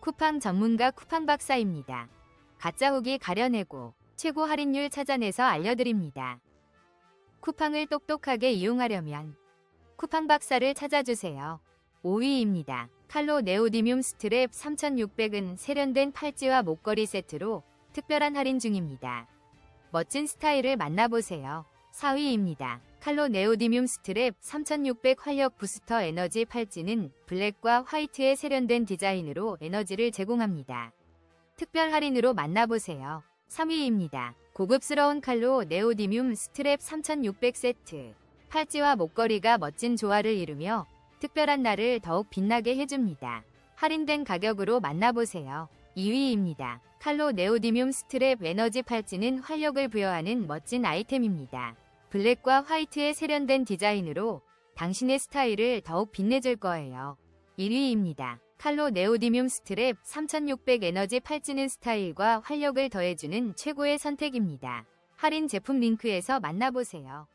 쿠팡 전문가 쿠팡 박사입니다. 가짜 후기 가려내고 최고 할인율 찾아내서 알려드립니다. 쿠팡을 똑똑하게 이용하려면 쿠팡 박사를 찾아주세요. 5위입니다. 칼로 네오디뮴 스트랩 3600은 세련된 팔찌와 목걸이 세트로 특별한 할인 중입니다. 멋진 스타일을 만나보세요. 4위입니다. 칼로 네오디뮴 스트랩 3600 활력 부스터 에너지 팔찌는 블랙과 화이트의 세련된 디자인으로 에너지를 제공합니다. 특별 할인으로 만나보세요. 3위입니다. 고급스러운 칼로 네오디뮴 스트랩 3600 세트. 팔찌와 목걸이가 멋진 조화를 이루며 특별한 날을 더욱 빛나게 해줍니다. 할인된 가격으로 만나보세요. 2위입니다. 칼로 네오디뮴 스트랩 에너지 팔찌는 활력을 부여하는 멋진 아이템입니다. 블랙과 화이트의 세련된 디자인으로 당신의 스타일을 더욱 빛내줄 거예요. 1위입니다. 칼로 네오디뮴 스트랩 3600 에너지 팔찌는 스타일과 활력을 더해주는 최고의 선택입니다. 할인 제품 링크에서 만나보세요.